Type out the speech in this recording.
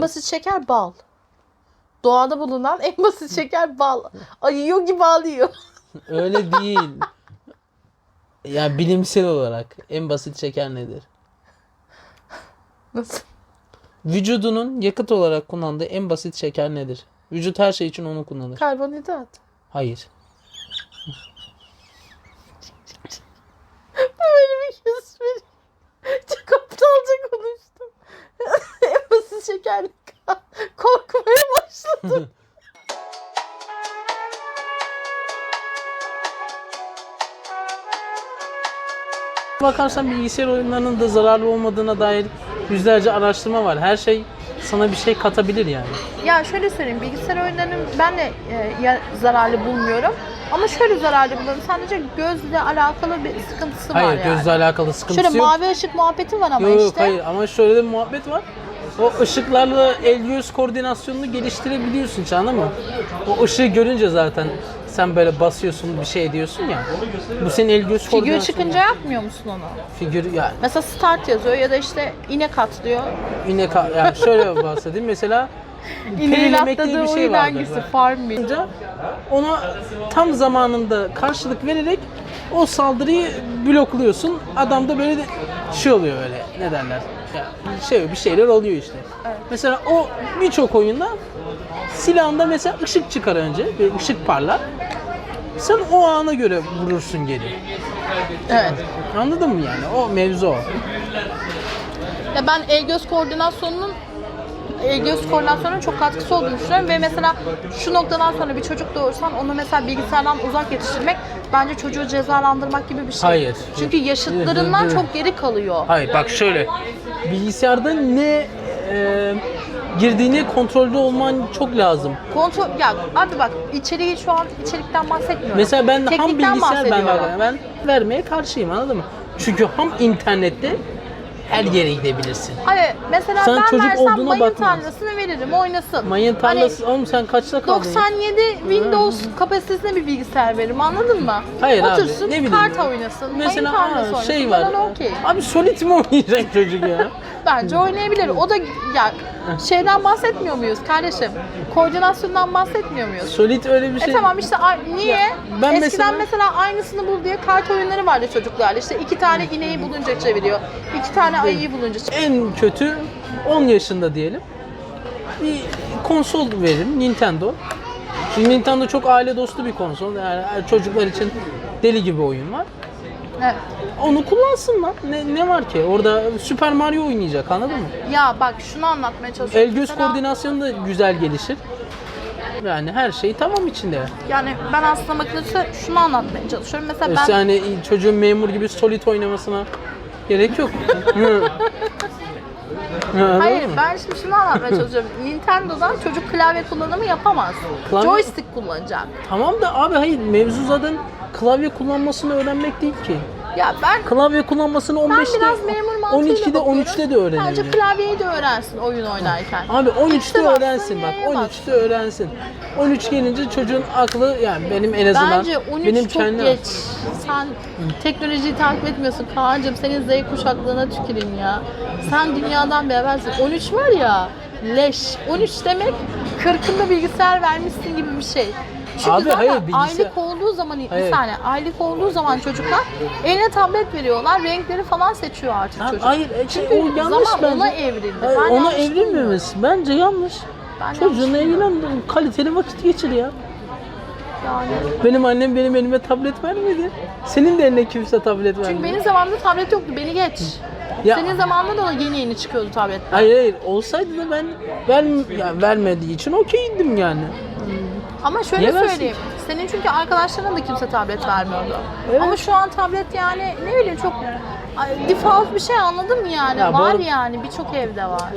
En basit şeker bal. Doğada bulunan en basit şeker bal. Ayıyor gibi alıyor. Öyle değil. ya bilimsel olarak en basit şeker nedir? Nasıl? Vücudunun yakıt olarak kullandığı en basit şeker nedir? Vücut her şey için onu kullanır. Karbonhidrat. Hayır. Benim iki yüz Çok Bakarsan bilgisayar oyunlarının da zararlı olmadığına dair yüzlerce araştırma var. Her şey sana bir şey katabilir yani. Ya şöyle söyleyeyim bilgisayar oyunlarının ben de e, ya- zararlı bulmuyorum. Ama şöyle zararlı buluyorum. Sadece gözle alakalı bir sıkıntısı var Hayır yani. gözle alakalı sıkıntısı Şöyle yok. mavi ışık muhabbeti var ama yok işte. hayır ama şöyle de bir muhabbet var. O ışıklarla el göz koordinasyonunu geliştirebiliyorsun hiç anladın mı? O ışığı görünce zaten sen böyle basıyorsun bir şey ediyorsun ya. Bu senin el göz Figür koordinasyonu. çıkınca yapmıyor musun onu? Figür yani Mesela start yazıyor ya da işte inek atlıyor. yine ka- yani şöyle bahsedeyim mesela İneğin perilemek diye atladığı bir şey oyun vardır. hangisi? Farm mı? Yapınca ona tam zamanında karşılık vererek o saldırıyı blokluyorsun. Adam da böyle de şey oluyor öyle ne derler. Ya şey bir şeyler oluyor işte. Mesela o birçok oyunda silahında mesela ışık çıkar önce. Bir ışık parlar. Sen o ana göre vurursun geri. Evet. Anladın mı yani? O mevzu o. Ya ben el göz koordinasyonunun el göz koordinasyonunun çok katkısı olduğunu düşünüyorum ve mesela şu noktadan sonra bir çocuk doğursan onu mesela bilgisayardan uzak yetiştirmek bence çocuğu cezalandırmak gibi bir şey. Hayır. Çünkü yaşıtlarından çok geri kalıyor. Hayır bak şöyle. Bilgisayarda ne e, girdiğini kontrolde olman çok lazım. Kontrol ya abi bak içeriği şu an içerikten bahsetmiyorum. Mesela ben ham bilgisayar ben, ben vermeye karşıyım anladın mı? Çünkü ham internette her yere gidebilirsin. Hani mesela Sen ben çocuk versem olduğuna mayın bakma. tarlasını veririm oynasın. Mayın Hani tarlası oğlum sen kaçta kaldın? ya? 97 Windows kapasitesinde bir bilgisayar veririm anladın mı? Hayır abi, Otursun ne bileyim. kart oynasın. Mesela mayın tarlası aa, oynasın. şey var. Okey. Abi Solid mi oynayacak çocuk ya? Bence oynayabilir. O da ya şeyden bahsetmiyor muyuz kardeşim? Koordinasyondan bahsetmiyor muyuz? Solid öyle bir şey. E tamam işte a- niye? ben Eskiden mesela- mesela... aynısını bul diye kart oyunları vardı çocuklarla. İşte iki tane ineği bulunca çeviriyor. iki tane ayıyı bulunca çeviriyor. En kötü 10 yaşında diyelim. Bir konsol veririm Nintendo. Şimdi Nintendo çok aile dostu bir konsol. Yani çocuklar için deli gibi oyun var. Evet. Onu kullansın lan. Ne, ne var ki? Orada Super Mario oynayacak anladın mı? Ya bak şunu anlatmaya çalışıyorum. El göz Mesela- koordinasyonu da güzel gelişir. Yani her şey tamam içinde. Yani ben aslında bakılırsa şunu anlatmaya çalışıyorum. Mesela ben Yani çocuğun memur gibi solid oynamasına gerek yok. Hı. Hayır ben şimdi şunu anlatmaya çalışıyorum. Nintendo'dan çocuk klavye kullanımı yapamaz. Klavye- Joystick kullanacak. Tamam da abi hayır mevzu zaten klavye kullanmasını öğrenmek değil ki. Ya ben Klavye kullanmasını ben 15'te, biraz memur 12'de bakıyorum. 13'te de öğrenebilir. Bence klavyeyi de öğrensin oyun oynarken. Abi 13'te İşte baksın, öğrensin bak. neye 13'te öğrensin. 13 gelince çocuğun aklı yani benim en azından Bence 13 benim çok kendi geç. Sen teknolojiyi takip etmiyorsun Kaan'cığım. Senin Z kuşaklığına tüküreyim ya. Sen dünyadan bir habersin. 13 var ya leş. 13 demek 40'ında bilgisayar vermişsin gibi bir şey. Çünkü Abi zaten hayır, bilgisayar- aylık olduğu zaman Hayır. bir saniye aylık olduğu zaman çocuklar eline tablet veriyorlar. Renkleri falan seçiyor artık Ha, çocuk. hayır e, Çünkü o yanlış zaman bence. ona evrildi. Hayır, Ben ona evrilmemesi bence yanlış. Ben Çocuğunla ilgilen kaliteli vakit geçir ya. Yani. Benim annem benim elime tablet vermedi. Senin de eline kimse tablet vermedi. Çünkü benim zamanımda tablet yoktu. Beni geç. Ya- Senin zamanında da yeni yeni çıkıyordu tabletler. Hayır hayır olsaydı da ben ver, ya, vermediği için okeydim yani. Ama şöyle Niye versin söyleyeyim. Senin çünkü arkadaşlarına da kimse tablet vermiyordu. Evet. Ama şu an tablet yani ne bileyim çok default bir şey anladın mı yani? Ya bu var arada- yani birçok evde var.